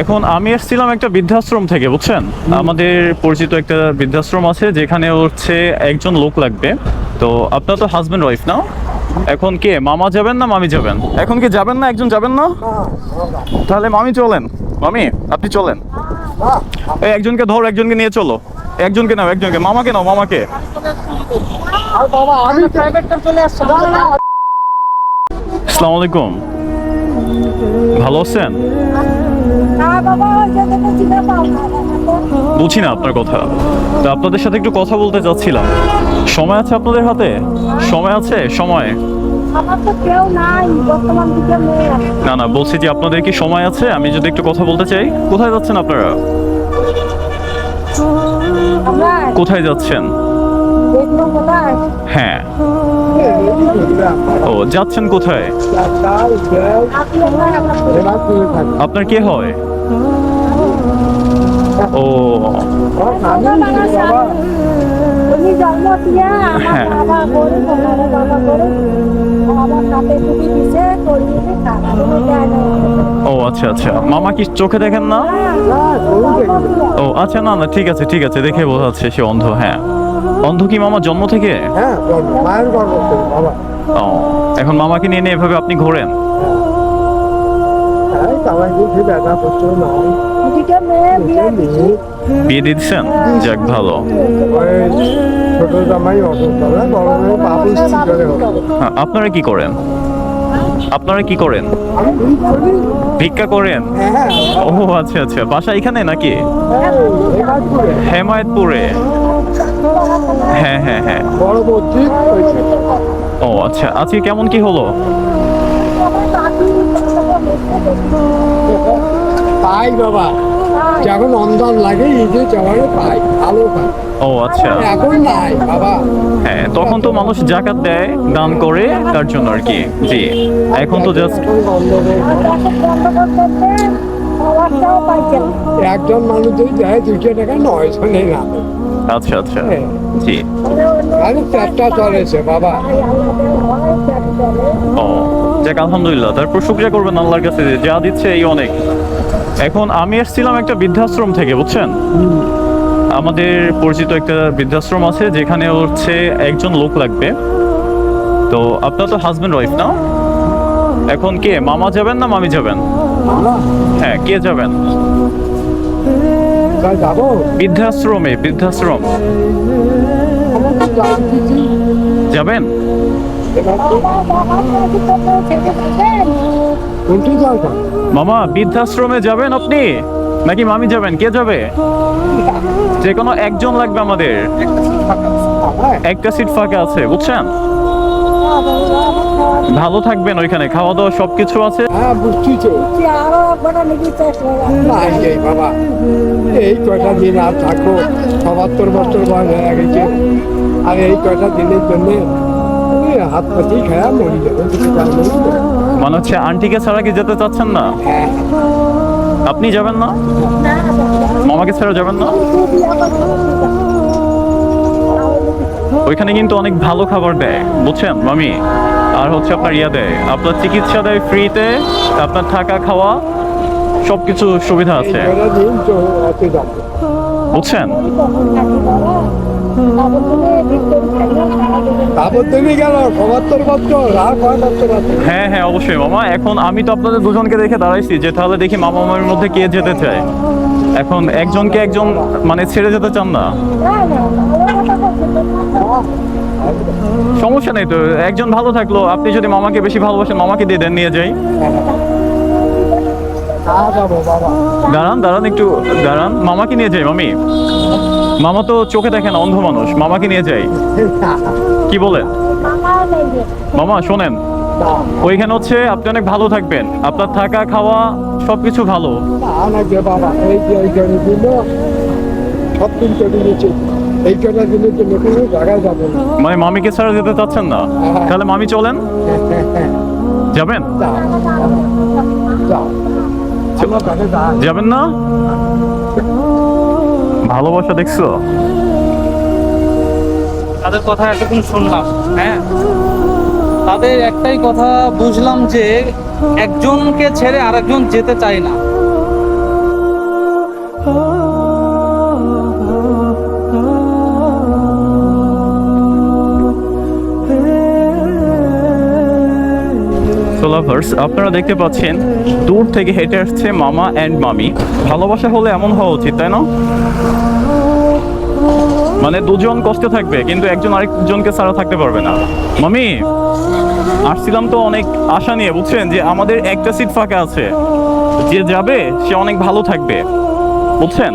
এখন আমি এসেছিলাম একটা বৃদ্ধাশ্রম থেকে, বুঝছেন? আমাদের পরিচিত একটা বৃদ্ধাশ্রম আছে যেখানে হচ্ছে একজন লোক লাগবে। তো আপনার তো হাজবেন্ড ওয়াইফ না? এখন কে? মামা যাবেন না মামি যাবেন? এখন কি যাবেন না? একজন যাবেন না? তাহলে মামি চলেন। মামি, আপনি চলেন। এই একজনকে ধর, একজনকে নিয়ে চলো। একজনকে নাও, একজনকে। মামাকে নাও, মামাকে। আসসালামু আলাইকুম। ভালো আছেন? বুঝি না আপনার কথা। তা আপনাদের সাথে একটু কথা বলতে চাচ্ছিলাম। সময় আছে আপনাদের হাতে? সময় আছে? সময়? না না বলছি যে আপনাদের কি সময় আছে? আমি যদি একটু কথা বলতে চাই কোথায় যাচ্ছেন আপনারা? কোথায়? যাচ্ছেন? হ্যাঁ। ও যাচ্ছেন কোথায়? আপনার কে হয়? ও। ও আচ্ছা আচ্ছা। মামা কি চোখে দেখেন না? ও আচ্ছা না না ঠিক আছে ঠিক আছে দেখে বোঝা যাচ্ছে সে অন্ধ হ্যাঁ। অন্ধ কি মামা জন্ম থেকে? হ্যাঁ ও এখন মামাকে নিয়ে নিয়ে এভাবে আপনি ঘোরেন? বিয়ে দিয়ে দিচ্ছেন যাক ভালো। হ্যাঁ, আপনারা কি করেন? আপনারা কি করেন? ভিক্ষা করেন? ও আচ্ছা আচ্ছা। বাসা এখানে নাকি? হেমায়তপুরে। হ্যাঁ হ্যাঁ হ্যাঁ। ও আচ্ছা। আজকে কেমন কি হলো? পাই বাবা। যখন অন্ধন লাগে ঈদে যাওয়ারে পাই ভালো পাই। ও আচ্ছা। এখন নাই বাবা। হ্যাঁ তখন তো মানুষ জাকাত দেয় দান করে তার জন্য আর কি। জি এখন তো জাস্ট। একজন মানুষ যদি দেয় দুইশো টাকা নয়শো নেই না। আচ্ছা আচ্ছা। হ্যাঁ। জি। খালি পেটটা চলেছে বাবা। ও। যাক, আলহামদুলিল্লাহ। তারপর শুক্রিয়া করবেন আল্লাহর কাছে যা দিচ্ছে এই অনেক। এখন আমি এসেছিলাম একটা বৃদ্ধাশ্রম থেকে, বুঝছেন? আমাদের পরিচিত একটা বৃদ্ধাশ্রম আছে, যেখানে হচ্ছে একজন লোক লাগবে। তো আপনার তো হাজবেন্ড ওয়াইফ না? এখন কে? মামা যাবেন না মামি যাবেন? হ্যাঁ কে যাবেন? বৃদ্ধাশ্রমে, বৃদ্ধাশ্রম। যাবেন? মামা, বৃদ্ধাশ্রমে যাবেন আপনি? নাকি মামি যাবেন? কে যাবে? যে কোনো একজন লাগবে আমাদের। একটা সিট ফাঁকা আছে, বুঝছেন? ভালো থাকবেন ওইখানে খাওয়া দাওয়া সবকিছু আছে। এই কয়টা দিন আর থাকব সবাত্তর বছর আর এই কয়টা দিনের জন্য কিছু। মনে হচ্ছে আন্টিকে ছাড়া কি যেতে চাচ্ছেন না আপনি যাবেন না মামাকে ছাড়া যাবেন না। ওইখানে কিন্তু অনেক ভালো খাবার দেয়, বুঝছেন, মামি আর হচ্ছে আপনার ইয়া দেয়, আপনার চিকিৎসা দেয় ফ্রিতে, আপনার থাকা খাওয়া, সবকিছু সুবিধা আছে বুঝছেন হ্যাঁ হ্যাঁ অবশ্যই। মামা এখন আমি তো আপনাদের দুজনকে দেখে দাঁড়াইছি যে তাহলে দেখি মামা মামির মধ্যে কে যেতে চায়। এখন একজনকে একজন মানে ছেড়ে যেতে চান না। সমস্যা নেই তো। একজন ভালো থাকল আপনি যদি মামাকে বেশি ভালোবাসেন মামাকে দিয়ে দেন নিয়ে যাই। দাঁড়ান দাঁড়ান একটু দাঁড়ান। মামাকে নিয়ে যাই মামি। মামা তো চোখে দেখেন অন্ধ মানুষ। মামাকে নিয়ে যাই। কি বলেন। মামা শোনেন। ওইখানে হচ্ছে আপনি অনেক ভালো থাকবেন। আপনার থাকা খাওয়া সবকিছু ভালো। মানে মামিকে ছাড়া যেতে চাচ্ছেন না? তাহলে মামি চলেন। যাবেন? যাবেন না? ভালোবাসা দেখছ? তাদের কথা এতক্ষণ শুনলাম হ্যাঁ? তাদের একটাই কথা বুঝলাম যে একজনকে ছেড়ে আরেকজন যেতে চায় না। লাভার্স আপনারা দেখতে পাচ্ছেন দূর থেকে হেঁটে আসছে মামা অ্যান্ড মামি। ভালোবাসা হলে এমন হওয়া উচিত তাই না? মানে দুজন কষ্টে থাকবে কিন্তু একজন আরেকজনকে ছাড়া থাকতে পারবে না। মামি আসছিলাম তো অনেক আশা নিয়ে বুঝছেন? যে আমাদের একটা সিট ফাঁকা আছে। যে যাবে সে অনেক ভালো থাকবে। বুঝছেন?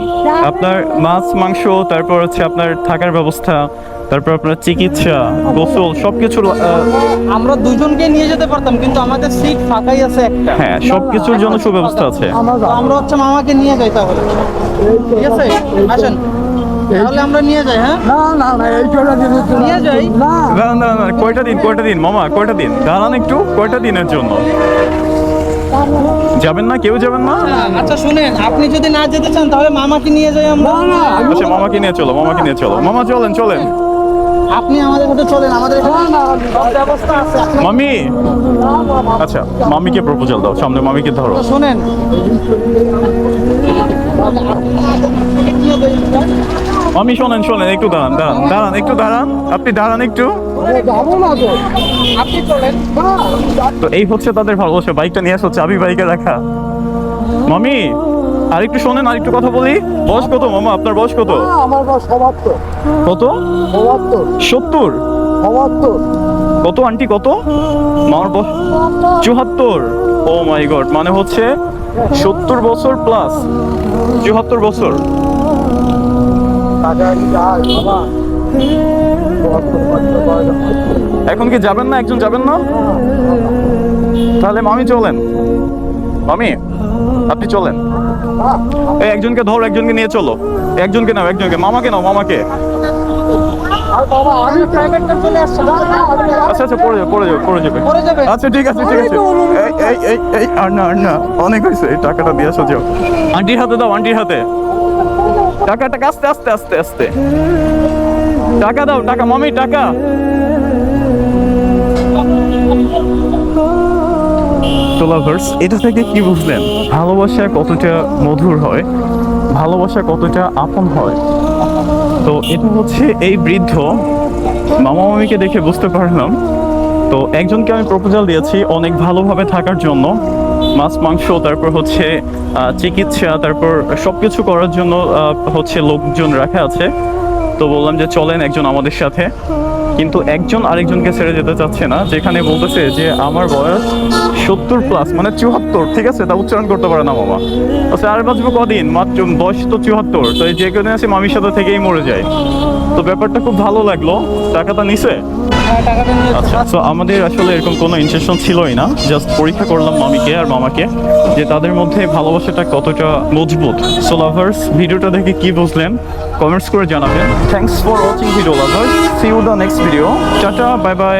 আপনার মাছ মাংস তারপর হচ্ছে আপনার থাকার ব্যবস্থা তারপর আপনার চিকিৎসা গোসল সবকিছু আমরা দুজনকে নিয়ে যেতে পারতাম কিন্তু আমাদের সিট ফাঁকাই আছে একটা। হ্যাঁ সবকিছুর জন্য সুব্যবস্থা আছে। আমরা হচ্ছে মামাকে নিয়ে যাই তাহলে। ঠিক আছে? আসেন। তাহলে আমরা নিয়ে যাই হ্যাঁ? না না না এই কটা দিনের নিয়ে যাই। না। দাঁড়ান দাঁড়ান দাঁড়ান, কয়টা দিন কয়টা দিন? মামা কয়টা দিন? দাঁড়ান একটু কয়টা দিনের জন্য? যাবেন না কেউ যাবেন না? আচ্ছা শুনেন আপনি যদি না যেতে চান তাহলে মামাকে নিয়ে যাই আমরা। না না আমি আচ্ছা মামাকে নিয়ে চলো মামাকে নিয়ে চলো। মামা চলেন চলেন। আপনি আমাদের সাথে চলেন আমাদের ব্যবস্থা আছে। মামি! আচ্ছা মামিকে প্রপোজাল দাও সামনে মামিকে ধরো। তো শুনেন। মামি শোনেন শোনেন একটু দাঁড়ান দাঁড়ান দাঁড়ান একটু দাঁড়ান। আপনি দাঁড়ান একটু। তো। তো এই হচ্ছে তাদের ভালোবাসা বাইকটা নিয়ে আসো চাবি বাইকে রাখা মামি! আর একটু শোনেন আর একটু কথা বলি। বয়স কত মামা? আপনার বয়স কত? আমার বা সমাপ্তর কত? সমাপ্তর সত্তর? সমাপ্তর কত আন্টি কত? মামার বয়স চুহাত্তর ও মাই গড মানে হচ্ছে সত্তর বছর প্লাস চুহাত্তর বছর। বয়স। এখন কি যাবেন না? একজন যাবেন না? তাহলে মামি চলেন। মামি? আপনি চলেন। এই একজনকে ধরো একজনকে নিয়ে চলো। একজনকে নাও একজনকে। মামাকে নাও মামাকে। আচ্ছা আচ্ছা পড়ে যাবে পড়ে যাবে পড়ে যাবে। আচ্ছা ঠিক আছে ঠিক আছে। এই এই এই এই আর না আর না অনেক হয়েছে। এই টাকাটা দিয়ে আসো যাও। আন্টির হাতে দাও আন্টির হাতে। টাকা টাকা আস্তে আস্তে আস্তে আস্তে। টাকা দাও টাকা মামি টাকা। তো লাভার্স এটা থেকে কি বুঝলেন? ভালোবাসা কতটা মধুর হয় ভালোবাসা কতটা আপন হয়। তো এটা হচ্ছে এই বৃদ্ধ মামা মামিকে দেখে বুঝতে পারলাম। তো একজনকে আমি প্রপোজাল দিয়েছি অনেক ভালোভাবে থাকার জন্য। মাছ মাংস তারপর হচ্ছে চিকিৎসা তারপর সব কিছু করার জন্য হচ্ছে লোকজন রাখা আছে। তো বললাম যে চলেন একজন আমাদের সাথে। কিন্তু একজন আরেকজনকে ছেড়ে যেতে চাচ্ছে না, যেখানে বলতেছে যে আমার বয়স সত্তর প্লাস মানে চুহাত্তর ঠিক আছে? তা উচ্চারণ করতে পারে না বাবা। আচ্ছা আর বাঁচবো কদিন? মাত্র বয়স তো চুহাত্তর তো যে কদিন আছে মামির সাথে থেকেই মরে যায়। তো ব্যাপারটা খুব ভালো লাগল। টাকাটা নিছে? আচ্ছা আমাদের আসলে এরকম কোনো ইনসেশন ছিলই না। জাস্ট পরীক্ষা করলাম মামিকে আর মামাকে যে তাদের মধ্যে ভালোবাসাটা কতটা মজবুত। সো লাভার্স ভিডিওটা দেখে কি বুঝলেন? কমেন্টস করে জানাবেন। Thanks for watching video lovers see you the next video tata bye bye